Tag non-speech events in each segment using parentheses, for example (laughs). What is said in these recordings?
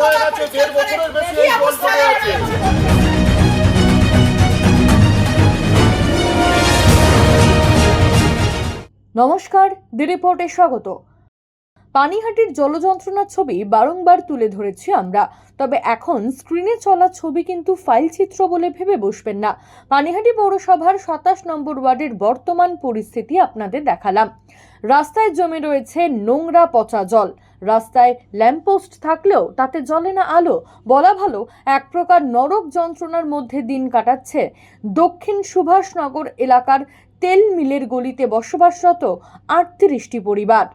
হয়ে গেছে দেড় বছরের বেশি এই জল পড়ে আছে নমস্কার দি রিপোর্টে স্বাগত। পানিহাটির জলযন্ত্রণার ছবি বারংবার তুলে ধরেছি আমরা। তবে এখন স্ক্রিনে চলা ছবি কিন্তু ফাইল চিত্র বলে ভেবে বসবেন না। পানিহাটি পৌরসভার সাতাশ নম্বর ওয়ার্ডের বর্তমান পরিস্থিতি আপনাদের দেখালাম। রাস্তায় জমে রয়েছে নোংরা পচা জল। রাস্তায় ল্যাম্পপোস্ট থাকলেও তাতে জ্বলে না আলো। বলা ভালো, এক প্রকার নরক যন্ত্রণার মধ্যে দিন কাটাচ্ছে। দক্ষিণ সুভাষনগর এলাকার তেল মিলের গলিতে বসবাসরত আটত্রিশটি পরিবার।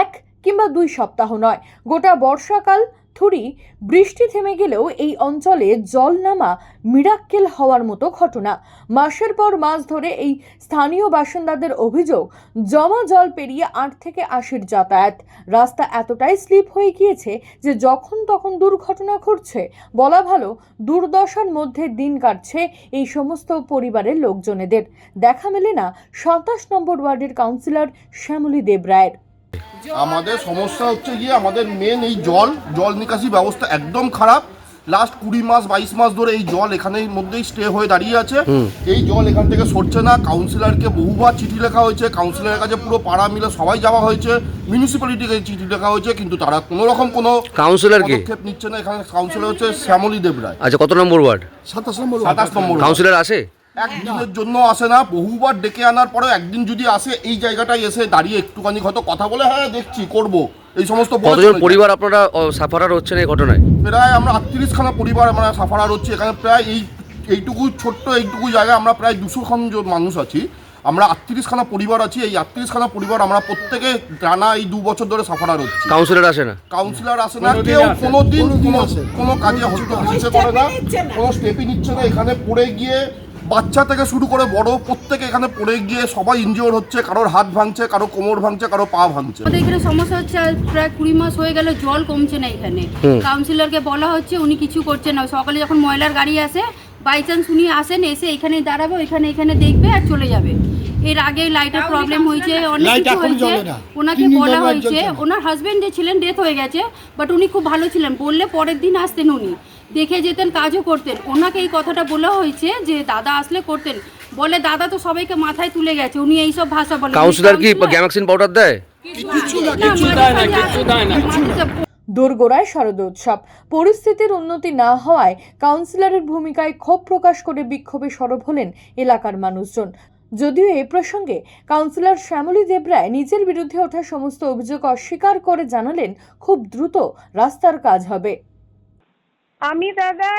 এক কিংবা দুই সপ্তাহ নয়। গোটা বর্ষাকাল থুরি বৃষ্টি থেমে গেলেও এই অঞ্চলে জল নামা মিরাক্কেল হওয়ার মতো ঘটনা। মাসের পর মাস ধরে এই স্থানীয় বাসিন্দাদের অভিযোগ, জমা জল পেরিয়ে আট থেকে আশির যাতায়াত। রাস্তা এতটাই স্লিপ হয়ে গিয়েছে যে যখন তখন দুর্ঘটনা ঘটছে। বলা ভালো, দুর্দশার মধ্যে দিন কাটছে এই সমস্ত পরিবারের লোকজনেদের। দেখা মেলে না সাতাশ নম্বর ওয়ার্ডের কাউন্সিলর শ্যামলী দেবরায়ের। আমাদের সমস্যা হচ্ছে গিয়ে আমাদের মেন এই জল জল নিকাশি ব্যবস্থা একদম খারাপ। লাস্ট কুড়ি মাস বাইশ মাস ধরে এই জল এখানের মধ্যেই স্টে হয়ে দাঁড়িয়ে আছে। এই জল এখান থেকে সরছে না। কাউন্সিলরকে বহুবার চিঠি লেখা হয়েছে। কাউন্সিলরের কাছে পুরো পাড়া মিলে সবাই যাওয়া হয়েছে। মিউনিসিপ্যালিটিকে চিঠি লেখা হয়েছে কিন্তু তারা কোনো রকম কোনো কাউন্সিলর কে পদক্ষেপ নিচ্ছে না। এখানে কাউন্সিলর হচ্ছে শ্যামলী দেবরায়। আচ্ছা কত নম্বর ওয়ার্ড? সাতাশ নম্বর সাতাশ নম্বর কাউন্সিলর আসে? একদিনের জন্য আসে না বহুবার ডেকে আনার পরে একদিন যদি আসে এই জায়গাটায় এসে দাঁড়িয়ে একটুখানি হয়তো কথা বলে হ্যাঁ দেখছি করব। এই সমস্ত বলে কতজন চলে যায়। পরিবার আপনারা সাফারার হচ্ছেন এই ঘটনায়? প্রায় আমরা আটত্রিশ খানা পরিবার আমরা সাফারার হচ্ছে এখানে প্রায় এই এইটুকু ছোট্ট এইটুকু জায়গায় আমরা প্রায় দুশো খান জন মানুষ আছি। আমরা আটত্রিশ খানা পরিবার আছি এই আটত্রিশ খানা পরিবার আমরা প্রত্যেকে টানা এই দু বছর ধরে সাফারার হচ্ছি। কাউন্সিলর আসে না? কাউন্সিলর আসে না কেউ কোনোদিন কোনো কোনো কাজে হস্তক্ষেপ করে না কোনো স্টেপই নিচ্ছে না। এখানে পড়ে গিয়ে বাচ্চা থেকে শুরু করে বড় প্রত্যেকে এখানে পড়ে গিয়ে সবাই ইনজিওর হচ্ছে কারোর হাত ভাঙছে কারও কোমর ভাঙছে কারও পা ভাঙছে। আমাদের এখানে সমস্যা হচ্ছে আজ প্রায় কুড়ি মাস হয়ে গেল জল কমছে না এখানে। কাউন্সিলরকে বলা হচ্ছে উনি কিছু করছেন না। সকালে যখন ময়লার গাড়ি আসে বাই চান্স উনি আসেন এসে এখানে দাঁড়াবে এখানে এখানে দেখবে আর চলে যাবে। এর আগে লাইটের প্রবলেম হয়েছে অনেক কিছু হয়েছে। ওনাকে বলা হয়েছে ওনার হাজবেন্ড যে ছিলেন ডেথ হয়ে গেছে বাট উনি খুব ভালো ছিলেন। বললে পরের দিন আসতেন উনি। দেখে যেতেন কাজও করতেন। ওনাকে এই কথাটা বলা হয়েছে যে দাদা আসলে করতেন। বলে দাদা তো সবাইকে মাথায় তুলে গেছে উনি এইসব ভাষা বলেন। কাউন্সিলর কি গ্যামাক্সিন পাউডার দেয়? দোরগোড়ায় শারদোৎসব পরিস্থিতির উন্নতি না হওয়ায় কাউন্সিলরের ভূমিকায় ক্ষোভ প্রকাশ করে বিক্ষোভে সরব হলেন এলাকার মানুষজন। যদিও এ প্রসঙ্গে কাউন্সিলর শ্যামলী দেবরায় নিজের বিরুদ্ধে ওঠা সমস্ত অভিযোগ অস্বীকার করে জানালেন খুব দ্রুত রাস্তার কাজ হবে। আমি দাদা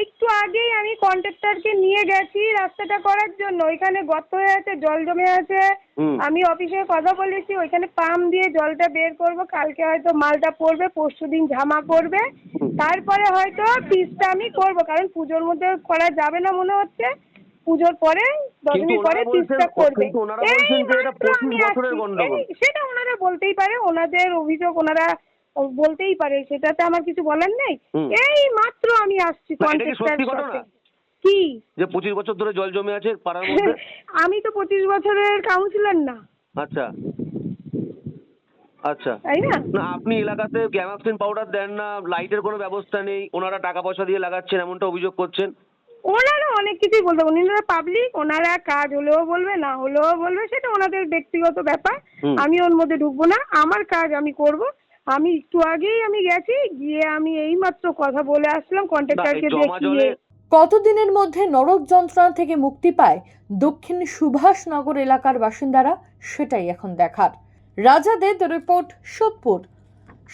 একটু আগেই আমি কন্ট্রাক্টরকে নিয়ে গেছি রাস্তাটা করার জন্য। ওইখানে গর্ত হয়ে আছে জল জমে আছে। আমি অফিসে কথা বলেছি ওইখানে পাম্প দিয়ে জলটা বের করব। কালকে হয়তো মালটা পড়বে পরশু দিন ঝামা করবে তারপরে হয়তো পিসটা আমি করব কারণ পুজোর মধ্যে করা যাবে না মনে হচ্ছে। পুজোর পরে দশ দিন পরে পিসটা করবে। কিন্তু ওনারা এই বলছেন যে এটা মাত্র 25 আমি বছরের আসছি। গন্ডগোল। এই, সেটা ওনারা বলতেই পারে ওনাদের অভিযোগ ওনারা বলতেই পারে সেটাতে আমার কিছু বলার নেই? এই মাত্র আমি আসছি কি ঘটনা? কি। যে পঁচিশ বছর ধরে জল জমে আছে পাড়ার মধ্যে? (laughs) আমি তো পঁচিশ বছরের কাউন্সিলর না। আচ্ছা। আচ্ছা। তাই না? না আপনি এলাকাতে গ্যামাক্সিন পাউডার দেন না লাইটের কোনো ব্যবস্থা নেই ওনারা টাকা পয়সা দিয়ে লাগাচ্ছেন এমনটা অভিযোগ করছেন? ওনারা অনেক কিছুই বলতে পারেন ওনারা পাবলিক ওনারা কাজ হলেও বলবে না হলেও বলবে সেটা ওনাদের ব্যক্তিগত ব্যাপার। আমি ওর মধ্যে ঢুকবো না। আমার কাজ আমি করব। আমি একটু আগেই আমি গেছি গিয়ে আমি এইমাত্র কথা বলে আসলাম কন্ট্রাক্টরকে দেখিয়ে কতদিনের মধ্যে নরক যন্ত্রণা থেকে মুক্তি পায় দক্ষিণ সুভাষনগর এলাকার বাসিন্দারা সেটাই এখন দেখার। রাজাদের রিপোর্ট সোদপুর।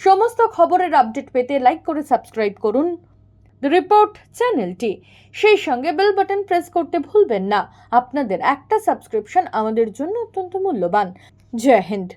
সমস্ত খবরের আপডেট পেতে লাইক করে সাবস্ক্রাইব করুন। দ্য রিপোর্ট চ্যানেলটি সেই সঙ্গে বেল বাটন প্রেস করতে ভুলবেন না। আপনাদের একটা সাবস্ক্রিপশন আমাদের জন্য অত্যন্ত মূল্যবান। জয় হিন্দ।